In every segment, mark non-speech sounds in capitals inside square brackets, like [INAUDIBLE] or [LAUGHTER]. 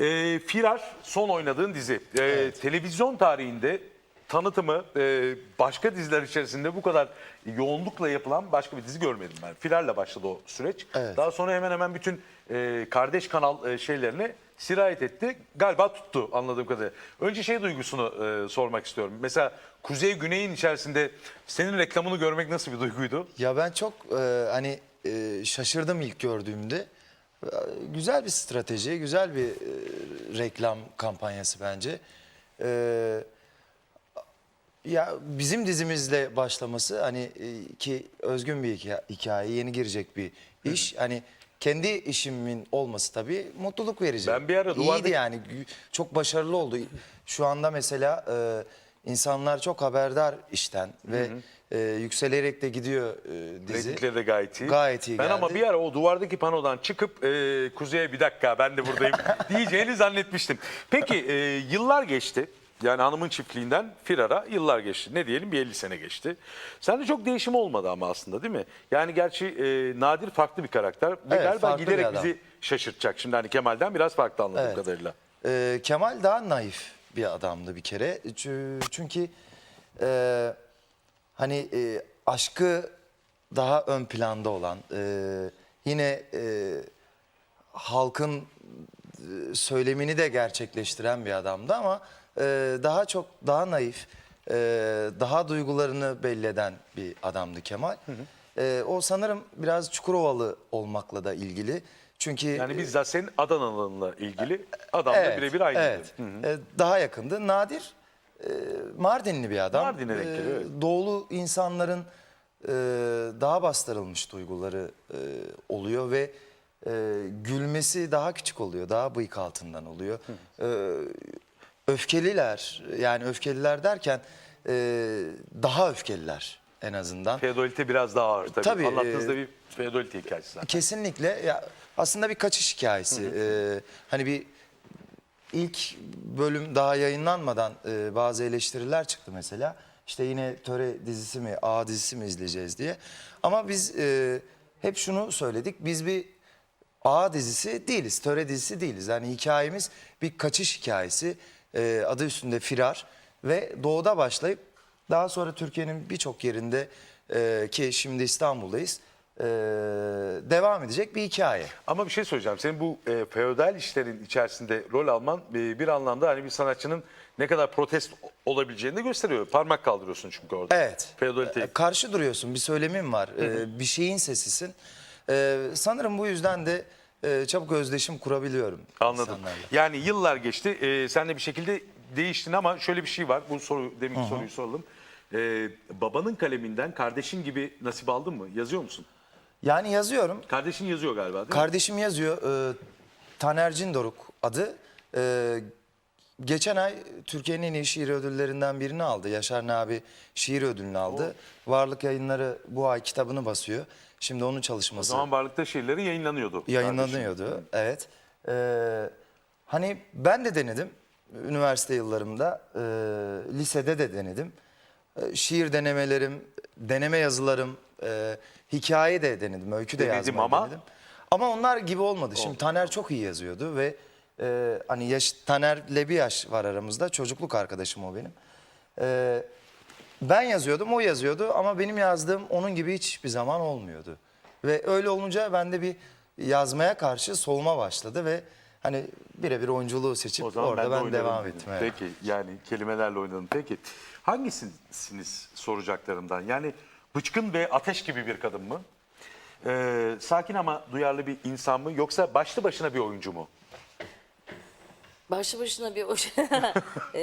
E, Firar son oynadığın dizi. E, Televizyon tarihinde tanıtımı e, başka diziler içerisinde bu kadar yoğunlukla yapılan başka bir dizi görmedim ben. Firar'la başladı o süreç. Evet. Daha sonra hemen hemen bütün e, kardeş kanal e, şeylerine sirayet etti. Galiba tuttu anladığım kadarıyla. Önce şey duygusunu e, sormak istiyorum. Mesela Kuzey Güney'in içerisinde senin reklamını görmek nasıl bir duyguydu? Ya ben çok e, hani e, şaşırdım ilk gördüğümde. Güzel bir strateji, güzel bir e, reklam kampanyası bence. E, ya bizim dizimizle başlaması hani e, ki özgün bir hikaye, hikaye, yeni girecek bir iş. Hani kendi işimin olması tabii mutluluk verici. Ben bir ara İyiydi duvardaki- yani gü- çok başarılı oldu. Şu anda mesela e, insanlar çok haberdar işten ve e, yükselerek de gidiyor e, dizi. Reytingleri de gayet iyi. Gayet iyi Ben ama geldi. bir ara o duvardaki panodan çıkıp e, Kuzey'e bir dakika ben de buradayım [LAUGHS] diyeceğini zannetmiştim. Peki e, yıllar geçti. Yani hanımın çiftliğinden Firar'a yıllar geçti. Ne diyelim bir 50 sene geçti. Sende çok değişim olmadı ama aslında değil mi? Yani gerçi e, Nadir farklı bir karakter. Ve Evet, galiba farklı bir giderek adam. bizi şaşırtacak. Şimdi hani Kemal'den biraz farklı anladığım Evet. kadarıyla. E, Kemal daha naif bir adamdı bir kere. Çü- Çünkü e, hani e, aşkı daha ön planda olan, e, yine e, halkın e, söylemini de gerçekleştiren bir adamdı ama e, daha çok daha naif, e, daha duygularını belli eden bir adamdı Kemal. E, o sanırım biraz Çukurovalı olmakla da ilgili. Çünkü Yani bizzat senin Adana'lınla ilgili adamla birebir aynıydı. Evet. Ee, daha yakındı. Nadir e, Mardinli bir adam. Mardin'e denk geliyor, evet. Doğulu insanların e, daha bastırılmış duyguları e, oluyor ve e, gülmesi daha küçük oluyor. Daha bıyık altından oluyor. E, öfkeliler yani öfkeliler derken e, daha öfkeliler en azından. Feodalite biraz daha ağır tabii. Tabii, Anlattığınızda e, bir feodalite hikayesi zaten. Kesinlikle ya aslında bir kaçış hikayesi. Ee, hani bir ilk bölüm daha yayınlanmadan e, bazı eleştiriler çıktı mesela. İşte yine Töre dizisi mi, A dizisi mi izleyeceğiz diye. Ama biz e, hep şunu söyledik. Biz bir A dizisi değiliz, Töre dizisi değiliz. Yani hikayemiz bir kaçış hikayesi. E, adı üstünde Firar ve doğuda başlayıp daha sonra Türkiye'nin birçok yerinde e, ki şimdi İstanbul'dayız e, devam edecek bir hikaye. Ama bir şey söyleyeceğim. Senin bu e, feodal işlerin içerisinde rol alman e, bir anlamda hani bir sanatçının ne kadar protest olabileceğini de gösteriyor. Parmak kaldırıyorsun çünkü orada. Evet. Feodalite. E, Karşı duruyorsun. Bir söylemim var. E, bir şeyin sesisin. E, sanırım bu yüzden de e, çabuk özdeşim kurabiliyorum Anladım. insanlarla. Yani yıllar geçti. E, sen de bir şekilde değiştin ama şöyle bir şey var. Bu soru deminki soruyu soralım. E, babanın kaleminden kardeşin gibi nasip aldın mı? Yazıyor musun? Yani yazıyorum. Kardeşin yazıyor galiba değil mi? Kardeşim yazıyor. E, Taner Cindoruk adı. E, geçen ay Türkiye'nin en iyi şiir ödüllerinden birini aldı. Yaşar Nabi şiir ödülünü aldı. Varlık Yayınları bu ay kitabını basıyor. Şimdi onun O çalışması. zaman Varlık'ta şiirleri yayınlanıyordu. yayınlanıyordu. Evet. Ee, hani ben de denedim üniversite yıllarımda, e, lisede de denedim. E, şiir denemelerim, deneme yazılarım, e, hikaye de denedim, öykü de Denedim yazmayı ama? denedim. Ama onlar gibi olmadı. Şimdi Taner çok iyi yazıyordu ve e, hani yaş, Taner'le bir yaş var aramızda. Çocukluk arkadaşım o benim. E, ben yazıyordum, o yazıyordu ama benim yazdığım onun gibi hiçbir zaman olmuyordu. Ve öyle olunca bende bir yazmaya karşı soğuma başladı ve hani birebir oyunculuğu seçip O zaman orada ben, de ben, devam ettim. evet. Peki yani kelimelerle oynadın. Peki hangisiniz soracaklarımdan? Yani bıçkın ve ateş gibi bir kadın mı? Ee, sakin ama duyarlı bir insan mı? Yoksa başlı başına bir oyuncu mu? Başlı başına bir o [LAUGHS] Eee,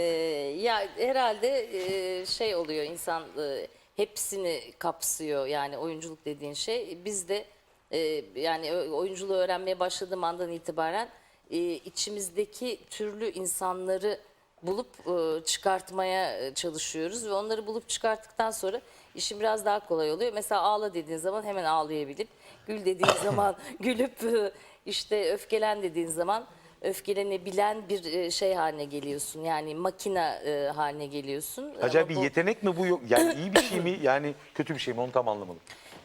ya herhalde eee, şey oluyor insan eee, hepsini kapsıyor yani oyunculuk dediğin şey. Biz de eee, yani oyunculuğu öğrenmeye başladığım andan itibaren eee, içimizdeki türlü insanları bulup eee, çıkartmaya eee, çalışıyoruz ve onları bulup çıkarttıktan sonra işim biraz daha kolay oluyor. Mesela ağla dediğin zaman hemen ağlayabilip, gül dediğin [COUGHS] zaman gülüp eee, işte öfkelen dediğin zaman öfkelenebilen bir e, şey haline geliyorsun. Yani makine e, haline geliyorsun. Acayip Ama bir bu- yetenek mi bu? yok- Yani iyi bir şey mi? [COUGHS] Yani kötü bir şey mi? Onu tam anlamadım.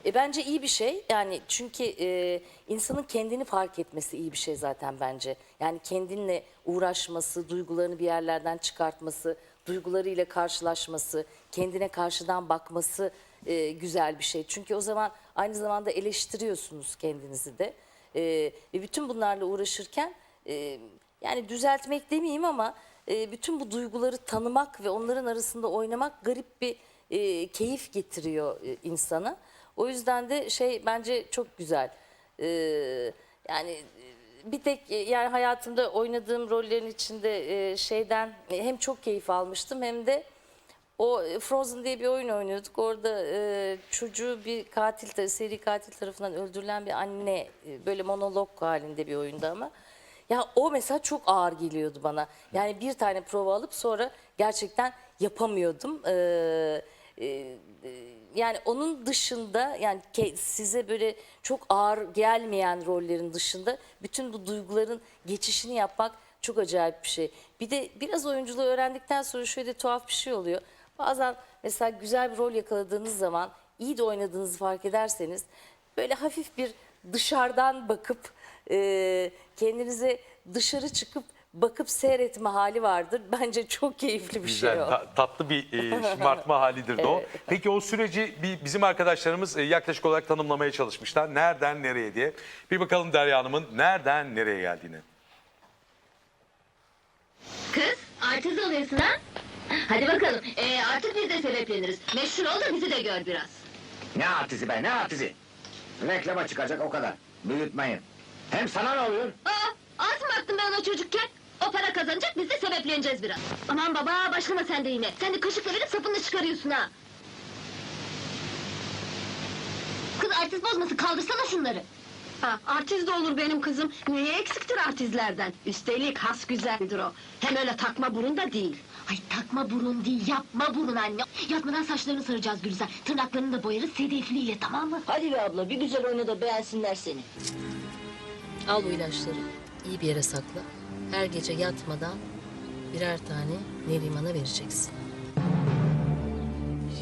E, bence iyi bir şey. Yani çünkü e, insanın kendini fark etmesi iyi bir şey zaten bence. Yani kendinle uğraşması, duygularını bir yerlerden çıkartması, duygularıyla karşılaşması, kendine karşıdan bakması e, güzel bir şey. Çünkü o zaman aynı zamanda eleştiriyorsunuz kendinizi de. E, ve bütün bunlarla uğraşırken e, yani düzeltmek demeyeyim ama e, bütün bu duyguları tanımak ve onların arasında oynamak garip bir e, keyif getiriyor e, insana. O yüzden de şey bence çok güzel. E, yani e, bir tek e, yani hayatımda oynadığım rollerin içinde e, şeyden hem çok keyif almıştım hem de o e, Frozen diye bir oyun oynuyorduk. Orada e, çocuğu bir katil, seri katil tarafından öldürülen bir anne böyle monolog halinde bir oyunda ama. Ya o mesela çok ağır geliyordu bana. Yani bir tane prova alıp sonra gerçekten yapamıyordum. Ee, e, e, yani onun dışında yani size böyle çok ağır gelmeyen rollerin dışında bütün bu duyguların geçişini yapmak çok acayip bir şey. Bir de biraz oyunculuğu öğrendikten sonra şöyle tuhaf bir şey oluyor. Bazen mesela güzel bir rol yakaladığınız zaman iyi de oynadığınızı fark ederseniz böyle hafif bir dışarıdan bakıp e, kendinize dışarı çıkıp bakıp seyretme hali vardır. [LAUGHS] Bence çok keyifli bir Güzel, şey o. ta- tatlı bir e, şımartma [LAUGHS] halidir de o. Peki o süreci bir, bizim arkadaşlarımız e, yaklaşık olarak tanımlamaya çalışmışlar. Nereden nereye diye. Bir bakalım Derya Hanım'ın nereden nereye geldiğini. Kız artist oluyorsun ha? Hadi bakalım. Ee, artık biz de sebepleniriz. Meşhur ol da bizi de gör biraz. Ne artizi be ne artizi? Reklama çıkacak o kadar. Büyütmeyin. Hem sana ne oluyor? Aa, az mı baktım ben ona çocukken? O para kazanacak biz de sebepleneceğiz biraz. Aman baba başlama sen de yine. Sen de kaşıkla verip sapını çıkarıyorsun ha. Kız artist bozması kaldırsana şunları. Ha, artist de olur benim kızım. Niye eksiktir artistlerden? Üstelik has güzeldir o. Hem öyle takma burun da değil. Ay takma burun değil yapma burun anne. Yatmadan saçlarını saracağız Gülizar. Tırnaklarını da boyarız sedefliyle tamam mı? Hadi be abla bir güzel oyna da beğensinler seni. Al bu ilaçları. İyi bir yere sakla. Her gece yatmadan birer tane Neriman'a vereceksin.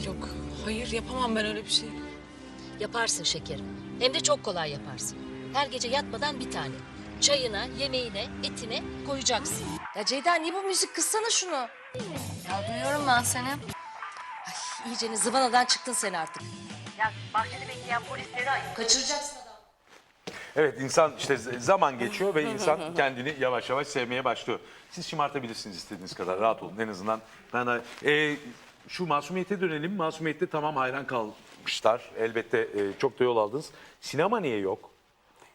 Yok, hayır yapamam ben öyle bir şey. Yaparsın şekerim. Hem de çok kolay yaparsın. Her gece yatmadan bir tane. Çayına, yemeğine, etine koyacaksın. Ya Ceyda niye bu müzik kıssana şunu. Ya duyuyorum ben seni. Ay iyicene zıvanadan çıktın sen artık. Ya bahçede bekleyen polisleri ay. Kaçıracaksın. Evet insan işte zaman geçiyor ve insan kendini yavaş yavaş sevmeye başlıyor. Siz şımartabilirsiniz istediğiniz kadar rahat olun en azından. Ben e, şu masumiyete dönelim. Masumiyette tamam hayran kalmışlar. Elbette e, çok da yol aldınız. Sinema niye yok?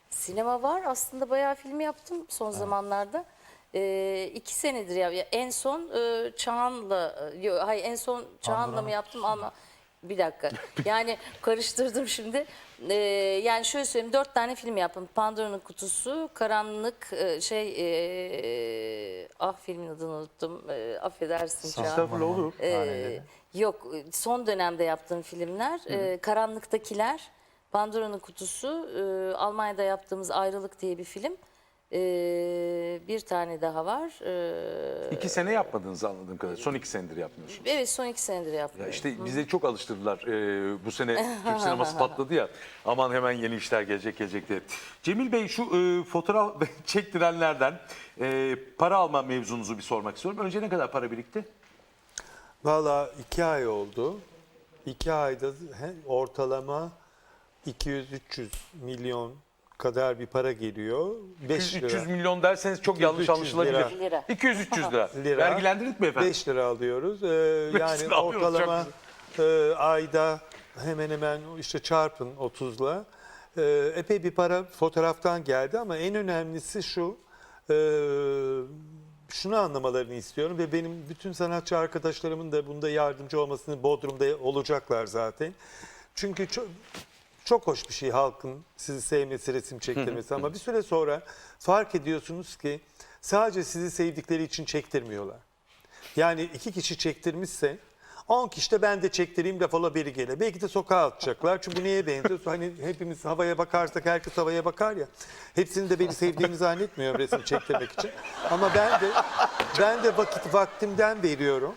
Sinema var. Aslında bayağı film yaptım son zamanlarda. Ee, iki senedir ya. ya En son e, Çağan'la, e, yo, hayır en son Çağan'la mı yaptım ama bir dakika. [LAUGHS] Yani karıştırdım şimdi. Ee, yani şöyle söyleyeyim dört tane film yaptım. Pandora'nın Kutusu, Karanlık, e, şey, e, ah filmin adını unuttum. E, affedersin Çağan. Estağfurullah olur. Ee, yok son dönemde yaptığım filmler e, Karanlıktakiler, Pandora'nın Kutusu, e, Almanya'da yaptığımız Ayrılık diye bir film. E, bir tane daha var. E, İki sene yapmadığınızı anladığım kadarıyla. Son iki senedir yapmıyorsunuz. evet son iki senedir Ya yapıyorum. işte bize çok alıştırdılar. Ee, bu sene [LAUGHS] Türk sineması patladı ya. Aman hemen yeni işler gelecek gelecek diye. Cemil Bey şu e, fotoğraf [LAUGHS] çektirenlerden e, para alma mevzunuzu bir sormak istiyorum. Önce ne kadar para birikti? Valla iki ay oldu. İki ayda he- ortalama 200-300 milyon kadar bir para geliyor. 5 lira. 300 milyon derseniz çok 200, yanlış 300 anlaşılabilir. lira. Lira. 200-300 lira. [LAUGHS] Lira. Vergilendirdik mi efendim? 5 lira alıyoruz. Ee, yani lira alıyoruz, ortalama e, ayda hemen hemen işte çarpın 30'la. Ee, epey bir para fotoğraftan geldi ama en önemlisi şu. e, şunu anlamalarını istiyorum ve benim bütün sanatçı arkadaşlarımın da bunda yardımcı olmasını Bodrum'da olacaklar zaten. Çünkü çok, çok hoş bir şey halkın sizi sevmesi, resim çektirmesi [LAUGHS] ama bir süre sonra fark ediyorsunuz ki sadece sizi sevdikleri için çektirmiyorlar. Yani iki kişi çektirmişse 10 kişi de ben de çektireyim laf ola biri gele. Belki de sokağa atacaklar. Çünkü bu neye benziyor? Hani hepimiz havaya bakarsak herkes havaya bakar ya. Hepsinin de beni sevdiğini zannetmiyorum resim çektirmek için. Ama ben de ben de vakit vaktimden veriyorum.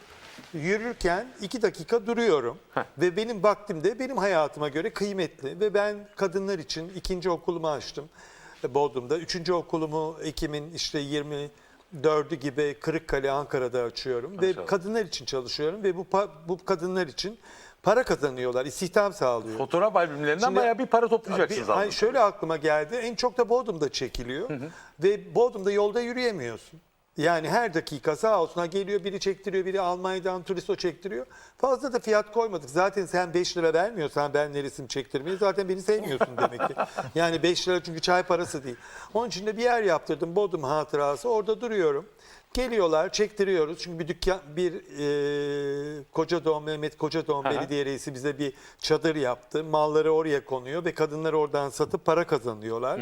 Yürürken iki dakika duruyorum ve benim vaktimde benim hayatıma göre kıymetli ve ben kadınlar için ikinci okulumu açtım e, Bodrum'da. Üçüncü okulumu Ekim'in işte 24'ü gibi Kırıkkale Ankara'da açıyorum ve Maşallah. kadınlar için çalışıyorum ve bu bu kadınlar için para kazanıyorlar, istihdam sağlıyor. Fotoğraf albümlerinden Şimdi- bayağı bir para toplayacaksınız. Bir- hani şöyle aklıma geldi. En çok da Bodrum'da çekiliyor. Ve Bodrum'da yolda yürüyemiyorsun. Yani her dakika sağ olsun geliyor biri çektiriyor, biri Almanya'dan turist o çektiriyor. Fazla da fiyat koymadık. Zaten sen 5 lira vermiyorsan ben ne resim çektirmeyi zaten beni sevmiyorsun demek ki. [LAUGHS] Yani 5 lira çünkü çay parası değil. Onun için de bir yer yaptırdım Bodrum hatırası. Orada duruyorum. Geliyorlar, çektiriyoruz. Çünkü bir dükkan, bir e, Koca Doğum, Mehmet Koca Doğum Belediye Reisi bize bir çadır yaptı. Malları oraya konuyor ve kadınlar oradan satıp para kazanıyorlar.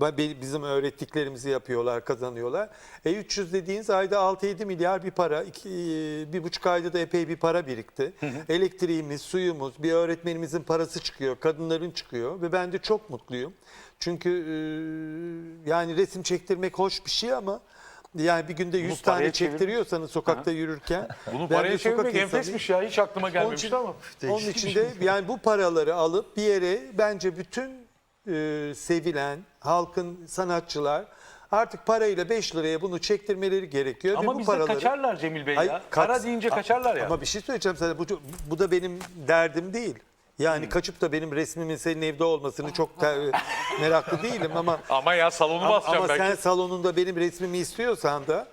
Ba- be- Bizim öğrettiklerimizi yapıyorlar, kazanıyorlar. E 300 dediğiniz ayda 6-7 milyar bir para. İki, e, bir buçuk ayda da epey bir para birikti. Elektriğimiz, suyumuz, bir öğretmenimizin parası çıkıyor, kadınların çıkıyor ve ben de çok mutluyum. Çünkü e, yani resim çektirmek hoş bir şey ama yani bir günde 100 paraya tane çevirmek- çektiriyorsanız sokakta yürürken. [LAUGHS] Bunu ben paraya bir sokak çevirmek insanıyım. enfesmiş ya. Hiç aklıma gelmemişti için- ama. Onun için de yani bu paraları alıp bir yere bence bütün e, sevilen halkın sanatçılar artık parayla 5 liraya bunu çektirmeleri gerekiyor. ve Ama bu bizde paraları... kaçarlar Cemil Bey Ay, ya. kaç- Para deyince kaçarlar ya. Ama bir şey söyleyeceğim sana. Bu, bu da benim derdim değil. Yani kaçıp da benim resmimin senin evde olmasını çok te- [LAUGHS] meraklı değilim ama Ama ya salonu ama, basacağım ama belki. sen salonunda benim resmimi istiyorsan da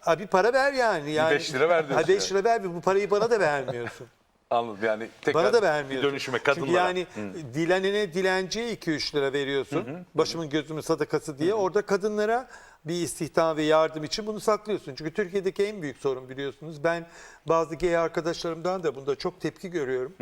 ha bir para ver yani. yani beş lira ver diyorsun Ha 5 lira ver bu parayı bana da vermiyorsun. [LAUGHS] Anladım yani tekrar Bana da vermiyorsun. bir dönüşüme kadınlara. Çünkü yani dilenene dilenciye 2-3 lira veriyorsun. Başımın gözümün sadakası diye. Orada kadınlara bir istihdam ve yardım için bunu saklıyorsun. Çünkü Türkiye'deki en büyük sorun biliyorsunuz. Ben bazı gay arkadaşlarımdan da bunda çok tepki görüyorum.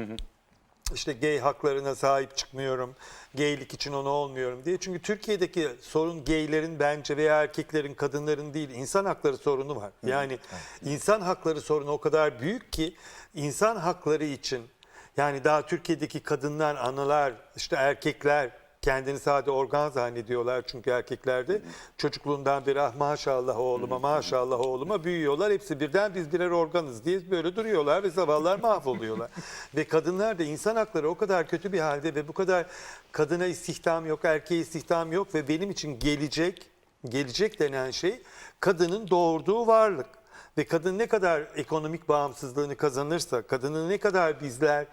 İşte gay haklarına sahip çıkmıyorum, gaylik için ona olmuyorum diye. Çünkü Türkiye'deki sorun gaylerin bence veya erkeklerin, kadınların değil, insan hakları sorunu var. Yani insan hakları sorunu o kadar büyük ki insan hakları için yani daha Türkiye'deki kadınlar, analar, işte erkekler kendini sadece organ zannediyorlar çünkü erkeklerde çocukluğundan beri ah maşallah oğluma maşallah oğluma büyüyorlar hepsi birden biz birer organız diye böyle duruyorlar ve zavallılar mahvoluyorlar. ve kadınlar da insan hakları o kadar kötü bir halde ve bu kadar kadına istihdam yok erkeğe istihdam yok ve benim için gelecek gelecek denen şey kadının doğurduğu varlık. Ve kadın ne kadar ekonomik bağımsızlığını kazanırsa, kadını ne kadar bizler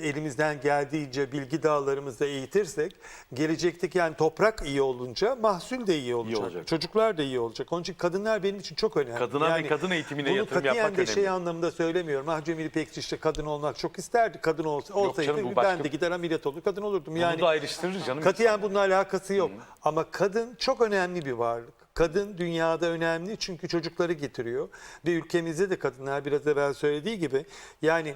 elimizden geldiğince bilgi dağlarımızda eğitirsek, gelecekteki yani toprak iyi olunca mahsul de iyi olacak. olacak. Çocuklar da iyi olacak. Onun için kadınlar benim için çok önemli. Kadına ve kadın eğitimine bunu yatırım yapmak de şey önemli. anlamında söylemiyorum. Ah Cemil İpekçi işte kadın olmak çok isterdi. Kadın olsa, olsaydı canım, bu ben başka- de gider ameliyat olur kadın olurdum. Bunu Yani da ayrıştırırız canım. Katiyen bununla alakası yok. Ama kadın çok önemli bir varlık. Kadın dünyada önemli çünkü çocukları getiriyor. Ve ülkemizde de kadınlar biraz evvel söylediği gibi yani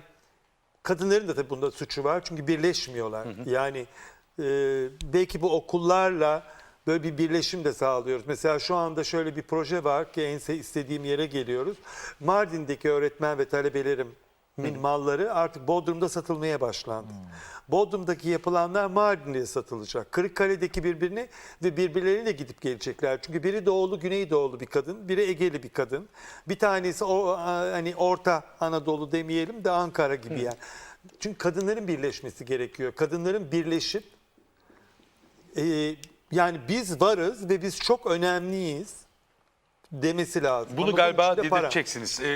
kadınların da tabii bunda suçu var çünkü birleşmiyorlar. Yani e, belki bu okullarla böyle bir birleşim de sağlıyoruz. Mesela şu anda şöyle bir proje var ki en se- istediğim yere geliyoruz. Mardin'deki öğretmen ve talebelerim min malları artık Bodrum'da satılmaya başlandı. Bodrum'daki yapılanlar Mardin'de satılacak. Kırıkkale'deki birbirine ve birbirleriyle gidip gelecekler. Çünkü biri doğulu, güneydoğulu bir kadın, biri Egeli bir kadın. Bir tanesi o hani Orta Anadolu demeyelim de Ankara gibi yani. Çünkü kadınların birleşmesi gerekiyor. Kadınların birleşip e, yani biz varız ve biz çok önemliyiz demesi lazım. Ama Bunu bunun galiba için de para. dedirteceksiniz. Ee,